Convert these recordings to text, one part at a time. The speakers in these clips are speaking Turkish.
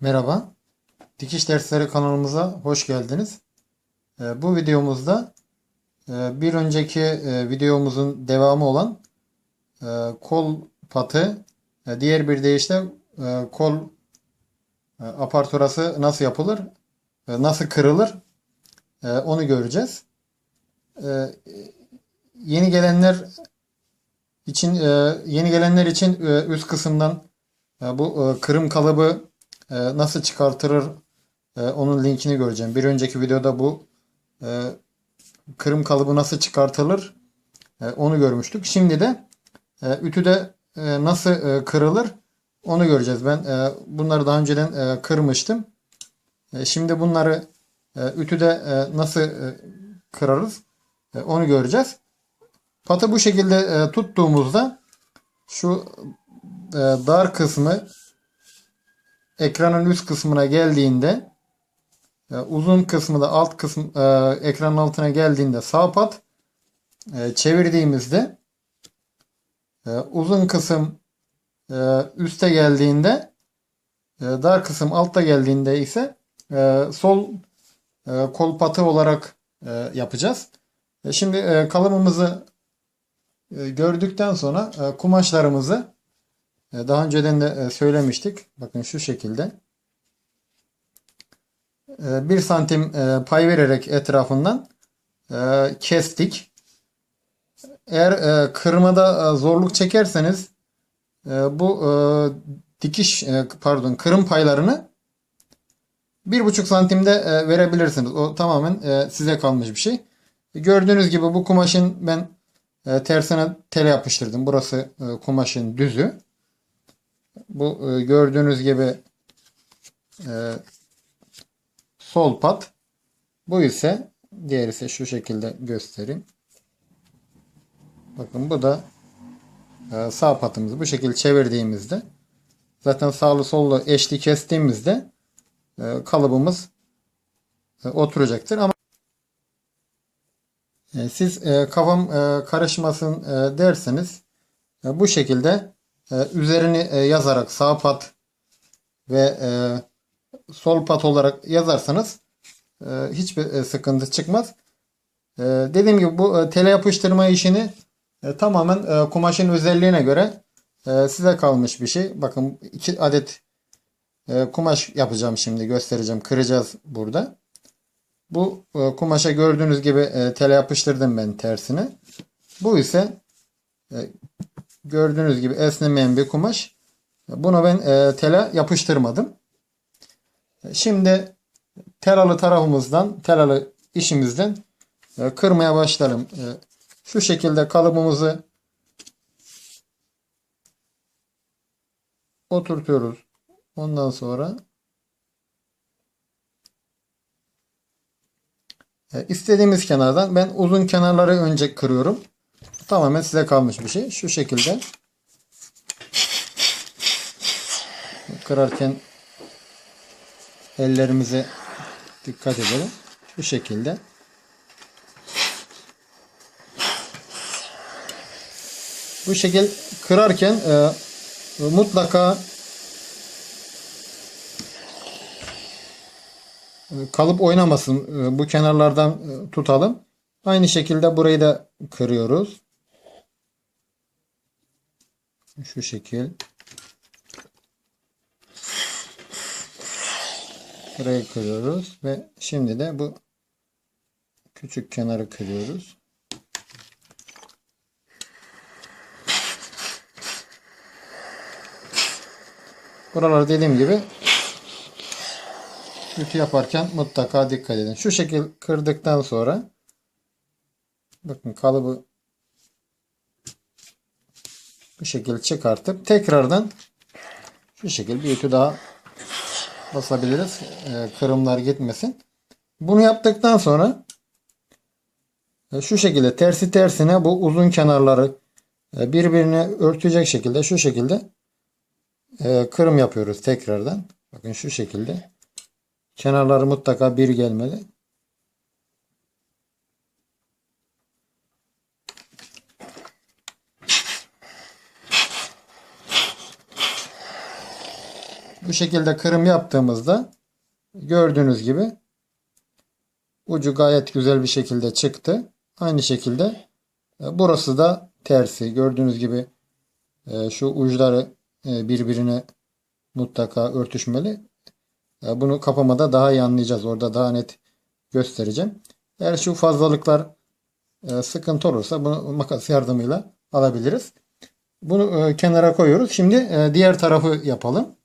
Merhaba, Dikiş Dersleri kanalımıza hoş geldiniz. Ee, Bu videomuzda e, bir önceki e, videomuzun devamı olan e, kol patı, diğer bir deyişle kol aparturası nasıl yapılır, nasıl kırılır onu göreceğiz. Yeni gelenler için yeni gelenler için üst kısımdan bu kırım kalıbı nasıl çıkartılır e, onun linkini göreceğim. Bir önceki videoda bu e, kırım kalıbı nasıl çıkartılır e, onu görmüştük. Şimdi de ütüde nasıl kırılır onu göreceğiz. Ben bunları daha önceden kırmıştım. Şimdi bunları ütüde nasıl kırarız onu göreceğiz. Patı bu şekilde tuttuğumuzda şu dar kısmı ekranın üst kısmına geldiğinde e, uzun kısmı da alt kısım e, ekranın altına geldiğinde sağ pat e, çevirdiğimizde e, uzun kısım e, üste geldiğinde e, dar kısım altta geldiğinde ise e, sol e, kol patı olarak e, yapacağız. E, şimdi e, kalıbımızı e, gördükten sonra e, kumaşlarımızı daha önceden de e, söylemiştik. Bakın şu şekilde. 1 santim e, pay vererek etrafından e, kestik. Eğer e, kırmada e, zorluk çekerseniz e, bu e, dikiş e, pardon kırım paylarını 1,5 santimde e, verebilirsiniz. O tamamen e, size kalmış bir şey. Gördüğünüz gibi bu kumaşın ben e, tersine tele yapıştırdım. Burası e, kumaşın düzü. Bu e, gördüğünüz gibi e, sol pat. Bu ise diğer ise şu şekilde göstereyim. Bakın bu da e, sağ patımızı bu şekilde çevirdiğimizde zaten sağlı sollu eşli kestiğimizde kalıbımız oturacaktır ama siz e, kafam karışmasın e, derseniz bu şekilde üzerini e, yazarak sağ pat ve e, sol pat olarak yazarsanız e, hiçbir sıkıntı çıkmaz. Dediğim gibi bu tele yapıştırma işini tamamen kumaşın özelliğine göre size kalmış bir şey. Bakın iki adet kumaş yapacağım şimdi göstereceğim. Kıracağız burada. Bu kumaşa gördüğünüz gibi tele yapıştırdım ben tersine. Bu ise gördüğünüz gibi esnemeyen bir kumaş. Bunu ben e, tele yapıştırmadım. Şimdi telalı tarafımızdan, telalı işimizden e, kırmaya başlayalım. E, şu şekilde kalıbımızı oturtuyoruz. Ondan sonra e, istediğimiz kenardan ben uzun kenarları önce kırıyorum. Tamamen size kalmış bir şey. Şu şekilde kırarken ellerimize dikkat edelim. Şu şekilde. Bu şekil kırarken e, mutlaka e, kalıp oynamasın. E, bu kenarlardan e, tutalım. Aynı şekilde burayı da kırıyoruz. Şu şekil. Burayı kırıyoruz ve şimdi de bu küçük kenarı kırıyoruz. Buralar dediğim gibi ütü yaparken mutlaka dikkat edin. Şu şekil kırdıktan sonra bakın kalıbı bu şekilde çıkartıp tekrardan şu şekilde bir ütü daha basabiliriz. E, kırımlar gitmesin. Bunu yaptıktan sonra e, şu şekilde tersi tersine bu uzun kenarları e, birbirine örtecek şekilde şu şekilde e, kırım yapıyoruz tekrardan. Bakın şu şekilde. Kenarları mutlaka bir gelmeli. Bu şekilde kırım yaptığımızda gördüğünüz gibi ucu gayet güzel bir şekilde çıktı. Aynı şekilde e, burası da tersi. Gördüğünüz gibi e, şu uçları e, birbirine mutlaka örtüşmeli. Bunu kapamada daha iyi anlayacağız. Orada daha net göstereceğim. Eğer şu fazlalıklar sıkıntı olursa bunu makas yardımıyla alabiliriz. Bunu kenara koyuyoruz. Şimdi diğer tarafı yapalım.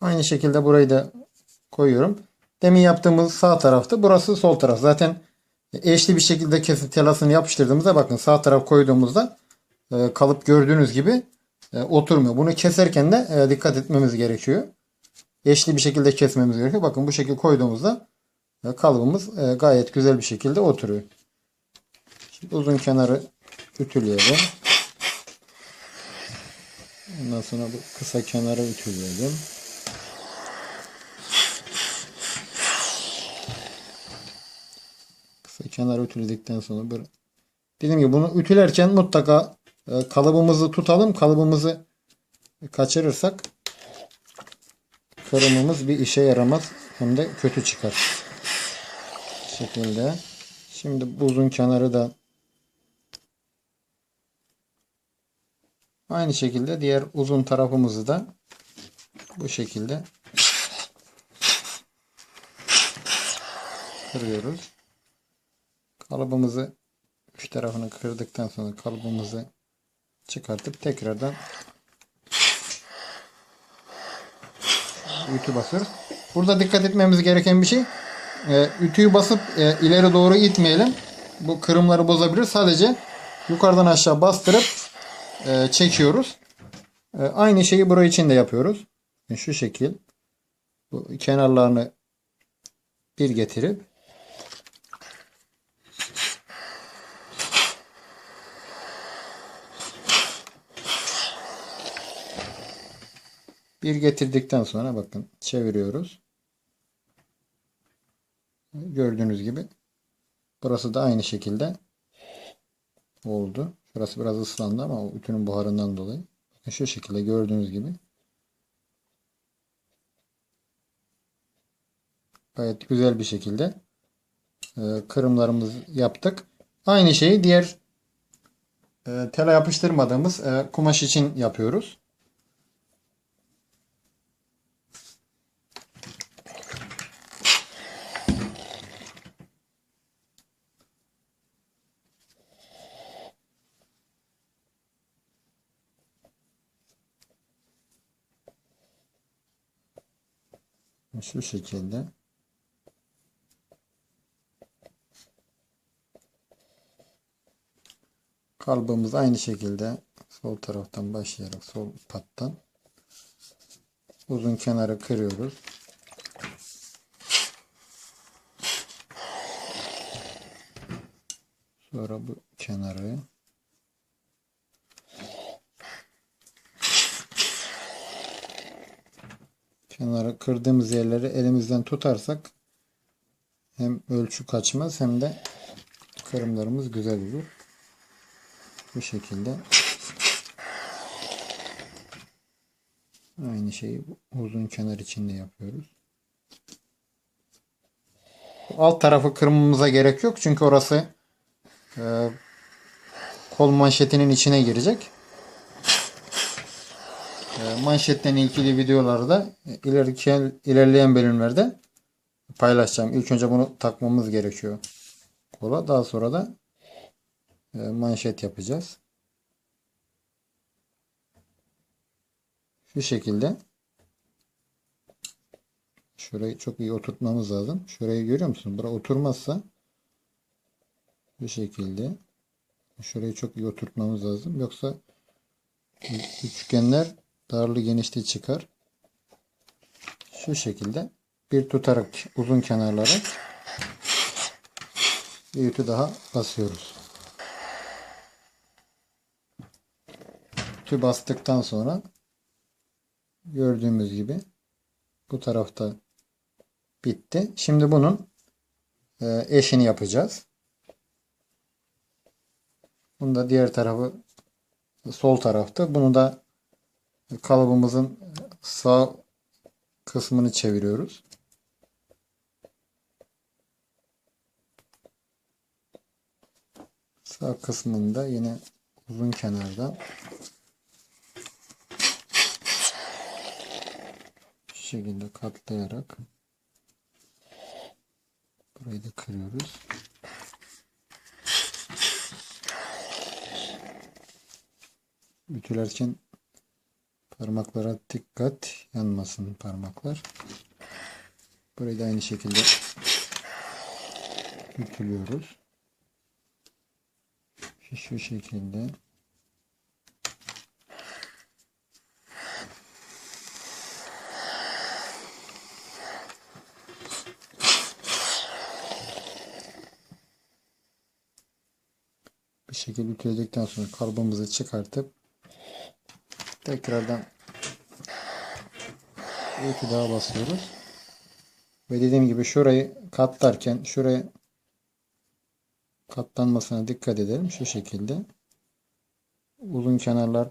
Aynı şekilde burayı da koyuyorum. Demin yaptığımız sağ taraftı. Burası sol taraf. Zaten eşli bir şekilde kesip telasını yapıştırdığımızda bakın sağ taraf koyduğumuzda e, kalıp gördüğünüz gibi e, oturmuyor. Bunu keserken de e, dikkat etmemiz gerekiyor. Eşli bir şekilde kesmemiz gerekiyor. Bakın bu şekilde koyduğumuzda kalıbımız gayet güzel bir şekilde oturuyor. Şimdi uzun kenarı ütüleyelim. Ondan sonra bu kısa kenarı ütüleyelim. Kenarı ütüledikten sonra böyle dediğim gibi bunu ütülerken mutlaka e, kalıbımızı tutalım. Kalıbımızı kaçırırsak kırımımız bir işe yaramaz. Hem de kötü çıkar. Şekilde. Şimdi bu uzun kenarı da aynı şekilde diğer uzun tarafımızı da bu şekilde kırıyoruz. Kalıbımızı üç tarafını kırdıktan sonra kalıbımızı çıkartıp tekrardan ütü basıyoruz. Burada dikkat etmemiz gereken bir şey e, ütüyü basıp e, ileri doğru itmeyelim. Bu kırımları bozabilir. Sadece yukarıdan aşağı bastırıp e, çekiyoruz. E, aynı şeyi buraya için de yapıyoruz. E, şu şekil. Bu kenarlarını bir getirip bir getirdikten sonra bakın çeviriyoruz. Gördüğünüz gibi burası da aynı şekilde oldu. Şurası biraz ıslandı ama ütünün buharından dolayı. Bakın şu şekilde gördüğünüz gibi gayet güzel bir şekilde e, kırımlarımızı yaptık. Aynı şeyi diğer e, tela yapıştırmadığımız e, kumaş için yapıyoruz. Şu şekilde. Kalbımız aynı şekilde sol taraftan başlayarak sol pattan uzun kenarı kırıyoruz. Sonra bu kenarı kenarı kırdığımız yerleri elimizden tutarsak hem ölçü kaçmaz hem de kırımlarımız güzel olur. Bu şekilde aynı şeyi uzun kenar içinde yapıyoruz. Alt tarafı kırmamıza gerek yok çünkü orası e, kol manşetinin içine girecek. Manşetten ilgili videolarda ileriki, ilerleyen bölümlerde paylaşacağım. İlk önce bunu takmamız gerekiyor. Kola daha sonra da e, manşet yapacağız. Şu şekilde şurayı çok iyi oturtmamız lazım. Şurayı görüyor musun? Bura oturmazsa bu şekilde şurayı çok iyi oturtmamız lazım. Yoksa üçgenler darlı genişli çıkar. Şu şekilde bir tutarak uzun kenarlara bir ütü daha basıyoruz. Ütü bastıktan sonra gördüğümüz gibi bu tarafta bitti. Şimdi bunun e, eşini yapacağız. Bunu da diğer tarafı sol tarafta. Bunu da kalıbımızın sağ kısmını çeviriyoruz. Sağ kısmında yine uzun kenardan şu şekilde katlayarak burayı da kırıyoruz. Ütülerken parmaklara dikkat yanmasın parmaklar. Burayı da aynı şekilde ütülüyoruz. Şu, şekilde. Bir şekilde ütüledikten sonra kalıbımızı çıkartıp tekrardan bir iki daha basıyoruz. Ve dediğim gibi şurayı katlarken şuraya katlanmasına dikkat edelim. Şu şekilde. Uzun kenarlar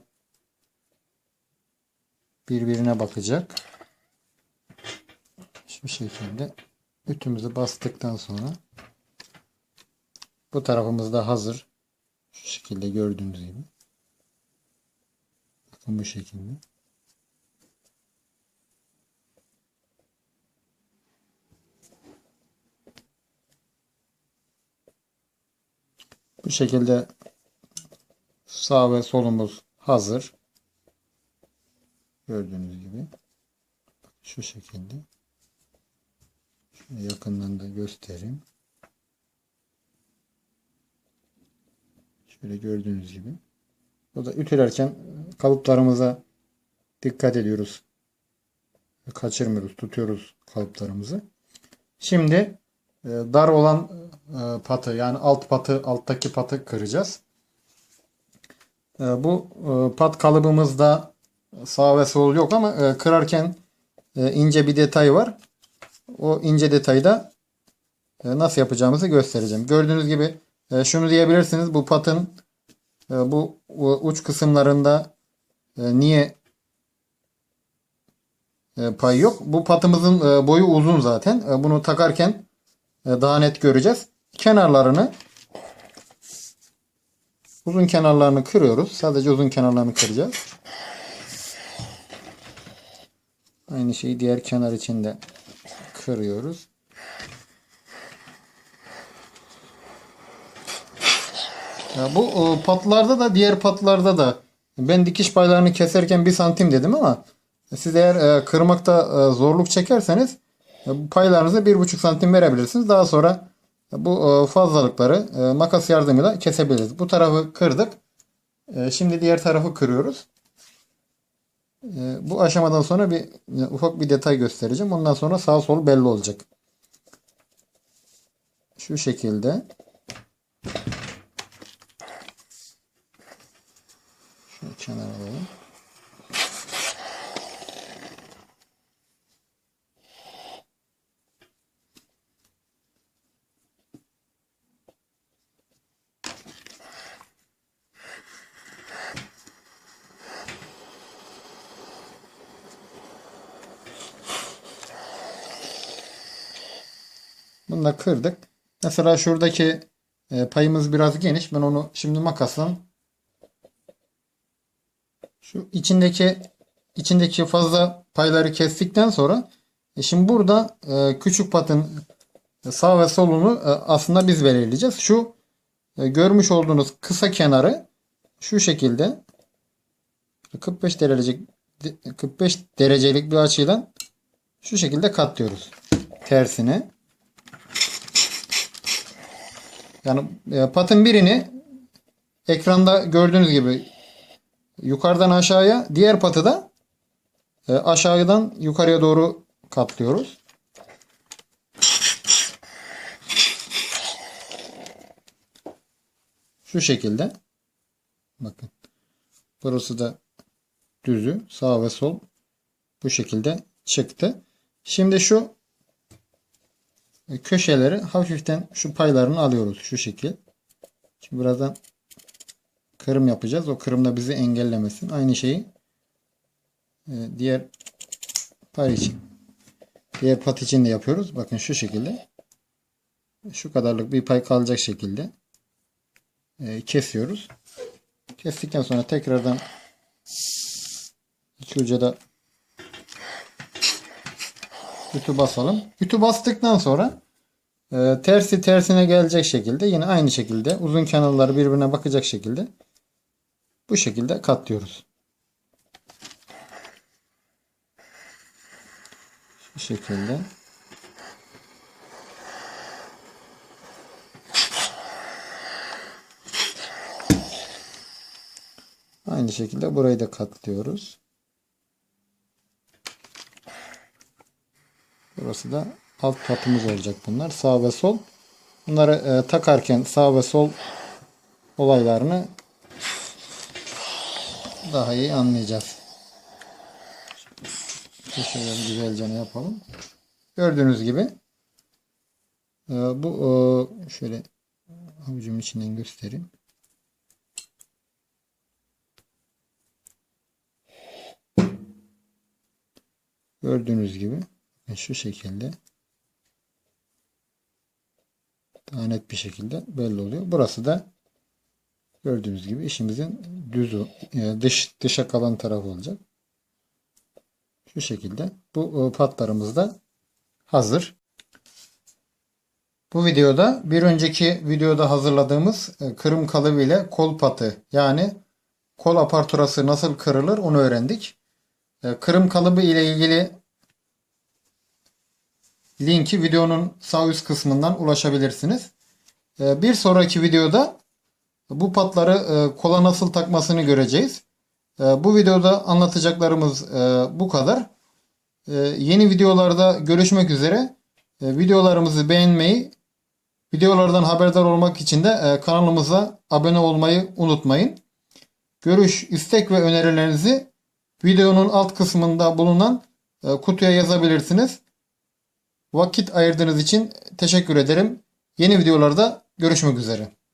birbirine bakacak. Şu şekilde ütümüzü bastıktan sonra bu tarafımız da hazır. Şu şekilde gördüğünüz gibi. Bu şekilde. Bu şekilde sağ ve solumuz hazır. Gördüğünüz gibi. Şu şekilde. Şöyle yakından da göstereyim. Şöyle gördüğünüz gibi. Burada ütülerken kalıplarımıza dikkat ediyoruz. Kaçırmıyoruz, tutuyoruz kalıplarımızı. Şimdi e, dar olan e, patı yani alt patı alttaki patı kıracağız. E, Bu pat kalıbımızda sağ ve sol yok ama kırarken ince bir detay var. O ince detayı da nasıl yapacağımızı göstereceğim. Gördüğünüz gibi şunu diyebilirsiniz. Bu patın bu u- uç kısımlarında e, niye e, pay yok? Bu patımızın e, boyu uzun zaten. Bunu takarken daha net göreceğiz. Kenarlarını uzun kenarlarını kırıyoruz. Sadece uzun kenarlarını kıracağız. Aynı şeyi diğer kenar için de kırıyoruz. Bu e, patlarda da diğer patlarda da ben dikiş paylarını keserken 1 santim dedim ama siz eğer e, kırmakta e, zorluk çekerseniz bu paylarınızı 1,5 santim verebilirsiniz. Daha sonra bu fazlalıkları makas yardımıyla kesebiliriz. Bu tarafı kırdık. Şimdi diğer tarafı kırıyoruz. Bu aşamadan sonra bir ufak bir detay göstereceğim. Ondan sonra sağ sol belli olacak. Şu şekilde. Şunu kenara alalım. Bunu da kırdık. Mesela şuradaki e, payımız biraz geniş. Ben onu şimdi makasla şu içindeki içindeki fazla payları kestikten sonra e, şimdi burada e, küçük patın sağ ve solunu e, aslında biz belirleyeceğiz. Şu görmüş olduğunuz kısa kenarı şu şekilde 45 derecelik 45 derecelik bir açıyla şu şekilde katlıyoruz tersine. Yani patın birini ekranda gördüğünüz gibi yukarıdan aşağıya, diğer patı da e, aşağıdan yukarıya doğru katlıyoruz. Şu şekilde. Bakın. Burası da düzü. Sağ ve sol bu şekilde çıktı. Şimdi şu köşeleri hafiften şu paylarını alıyoruz şu şekil. Şimdi birazdan kırım yapacağız. O kırım da bizi engellemesin. Aynı şeyi e, diğer pay için diğer pat için de yapıyoruz. Bakın şu şekilde. Şu kadarlık bir pay kalacak şekilde e, kesiyoruz. Kestikten sonra tekrardan iki uca da ütü basalım. Ütü bastıktan sonra e, tersi tersine gelecek şekilde yine aynı şekilde uzun kenarları birbirine bakacak şekilde bu şekilde katlıyoruz. Şu şekilde. Aynı şekilde burayı da katlıyoruz. Burası da alt patımız olacak bunlar. Sağ ve sol. Bunları e, takarken sağ ve sol olaylarını daha iyi anlayacağız. Köşeleri güzelce yapalım. Gördüğünüz gibi e, bu e, şöyle avucumun içinden göstereyim. Gördüğünüz gibi şu şekilde daha net bir şekilde belli oluyor. Burası da gördüğünüz gibi işimizin düzü e, dış dışa kalan tarafı olacak. Şu şekilde bu e, patlarımız da hazır. Bu videoda bir önceki videoda hazırladığımız e, kırım kalıbı ile kol patı yani kol aparturası nasıl kırılır onu öğrendik. E, Kırım kalıbı ile ilgili linki videonun sağ üst kısmından ulaşabilirsiniz. Bir sonraki videoda bu patları e, kola nasıl takmasını göreceğiz. E, Bu videoda anlatacaklarımız e, bu kadar. Yeni videolarda görüşmek üzere. Videolarımızı beğenmeyi, videolardan haberdar olmak için de kanalımıza abone olmayı unutmayın. Görüş, istek ve önerilerinizi videonun alt kısmında bulunan kutuya yazabilirsiniz. Vakit ayırdığınız için teşekkür ederim. Yeni videolarda görüşmek üzere.